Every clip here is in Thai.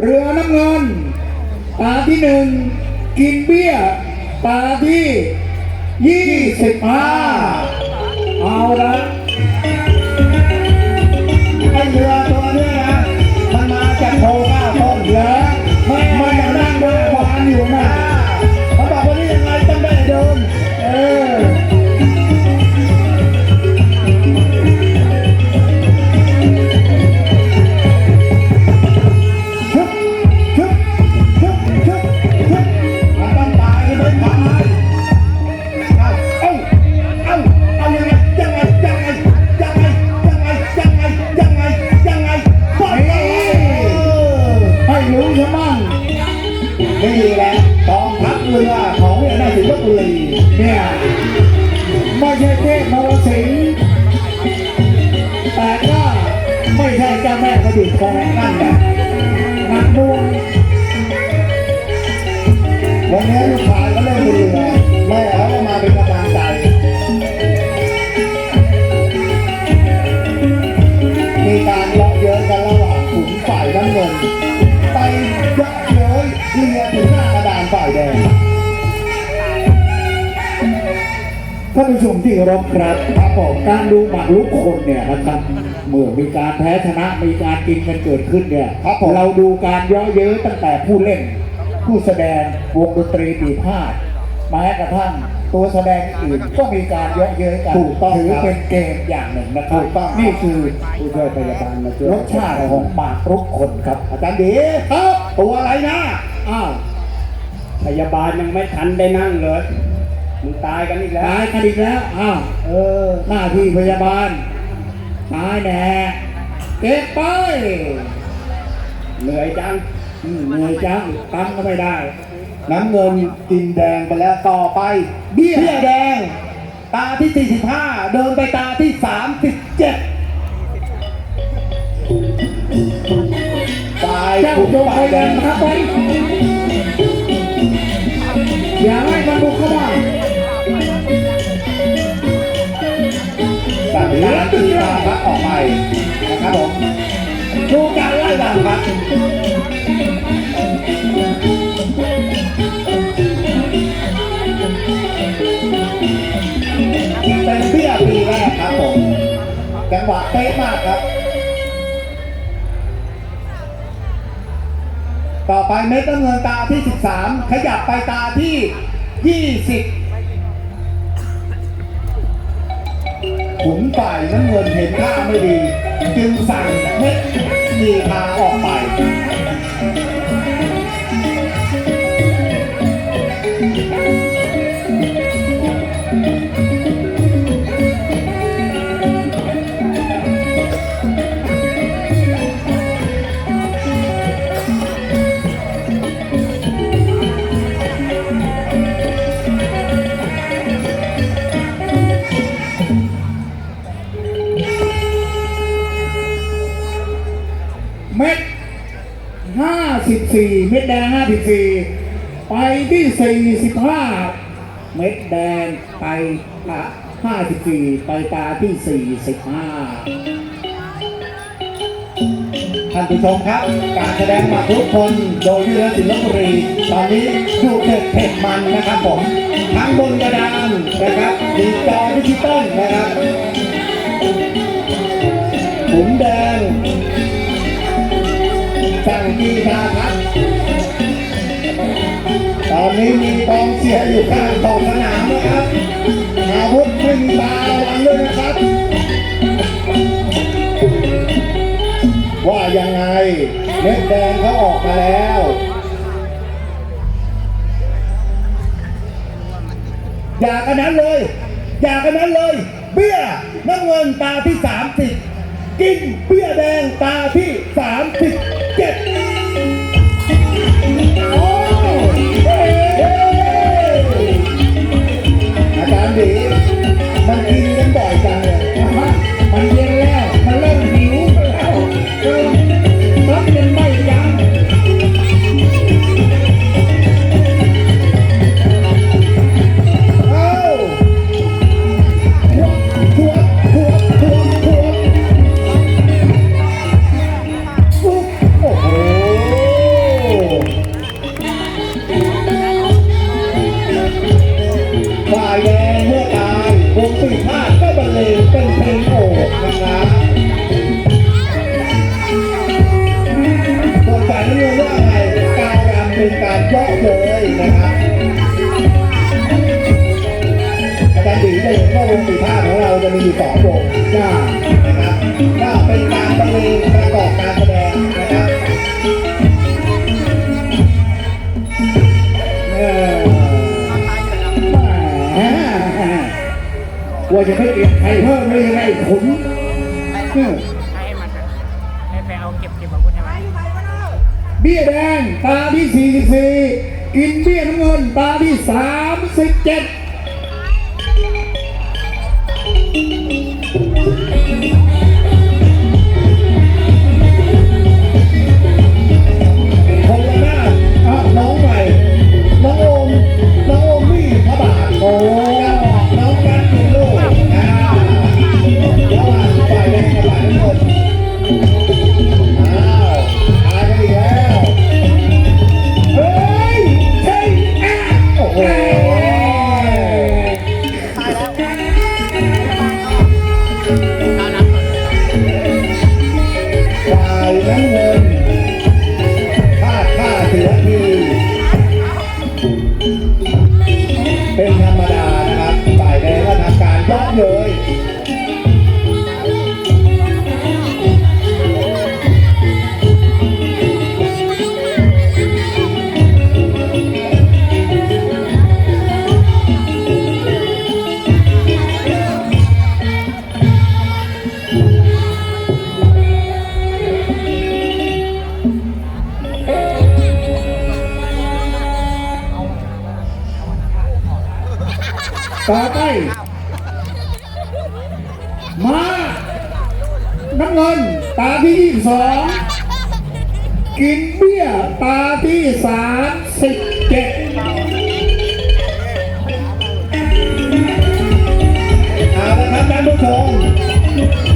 เรือน้ำเงินตาที่หนึ่งกินเบี้ยตาที่ยี่สิบห้าเอาละไอเรือ แต่ก็ไม่ใช่เจ้าแม่กระดูกทองนั่นแหละนักดวงวันนี้ลูกชายก็เล่นเรือแท่านผู้ชมที่เคารพครับครับผมการดูหมากรุกคนเนี่ยนะครับเมื่อมีการแพ้ชนะมีการกินกันเกิดขึ้นเนี่ยครับผมเราดูการเยาะเย้ยตั้งแต่ผู้เล่น ผู้แสดงวงดนตรีปีพาดแม้กระทั่งตัวแสดงอื่นก็มีการเยาะเย้ยกันถูกต้องถือครับเป็นเกมอย่างหนึ่งนะครับถูกต้องนี่คือผู้ช่วยพยาบาลมาช่วยรสชาติของหมากรุกคนครับ อาจารย์ดีครับตัวอะไรนะอ้าวพยาบาลยังไม่ทันได้นั่งเลย มึงตายกันอีกแล้ว ตายกันอีกแล้วอ้าวเออ หน้าที่พยาบาล ตายแน่เก็บไป เหนื่อยจังอืมเหนื่อยจังตั้งก็ไม่ได้ น้ำเงินกินแดงไปแล้วต่อไป เบี้ยแดง ตาที่ 45 เดินไปตาที่ 37ฝ่ายเจ้าขุนจงฝ่าพยแดยายางมครับไว้อย่าให้มันบุกเข้ามา นะครับผมดูการไล่ลำครับเป็นเบี้ยปีแรกครับผมจังหวะเป๊ะมากครับ ต่อไปเม็ดน้ำเงินตาที่ 13 ขยับไปตาที่ 20 ขุนฝ่ายน้ำเงินเห็นท่าไม่ดี จึงสั่งเม็ดมีพาออกไป 54 เม็ดแดง 54 ไปที่ 45 เม็ดแดงไปละ54 ไปตาที่ 45 ท่านผู้ชมครับ การแสดงมาทุกคนโดยเรือศิลปบุรี ตอนนี้ดูเด็ดเผ็ดมันนะครับผม ทั้งบนกระดานนะครับดีจอดิจิตอลนะครับผมแดง สั่งกีฬาครับ ตอนนี้มีกองเชียร์อยู่ข้างขอบสนามนะครับ อาวุธไม่มีตาระวังด้วยนะครับ ว่ายังไงเม็ดแดงเขาออกมาแล้วอย่ากันนั้นเลย อย่ากันนั้นเลย เบี้ยน้ำเงินตาที่ 30 กินเบี้ยแดงตาที่ 37โอ้เฮ้อาจารดีมันดิ เป็นการยกเลยนะครับการดีจะเห็นว่าวงสีผ้าของเราจะมีอยู่สองวงก้านะครับก็เป็นการบรรเลงประกอบการแสดงนะครับว่าจะไม่เก็บใครเพิ่มได้ยังไงผมให้มันให้ไปเอาเก็บเก็บอาวุธ เบี้ยแดงตาที่ 44 กินเบี้ยน้ำเงินตาที่ 37 ต่อไปมาน้ำเงินตาที่สองกินเบี้ยตาที่สามสิบเอาละครับท่านผู้ชม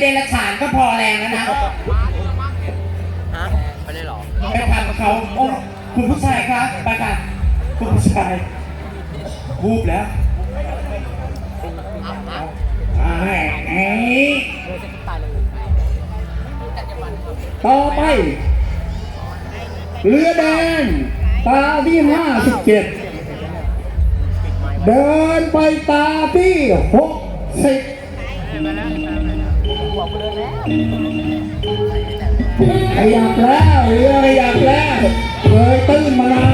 เกิดมาเป็นเดรัจฉานก็พอแรงแล้วนะฮะไปได้หรอไปทำเขาโอ้คุณผู้ชายครับไปค่ะคุณผู้ชายวูบแล้วไอ้ไอ้เดี๋ยวจะตายเลยต่อไป เรือแดงตาที่57เดินไปตาที่60 ขยับแล้วเรือขยับแล้วเคยตื้นมานาน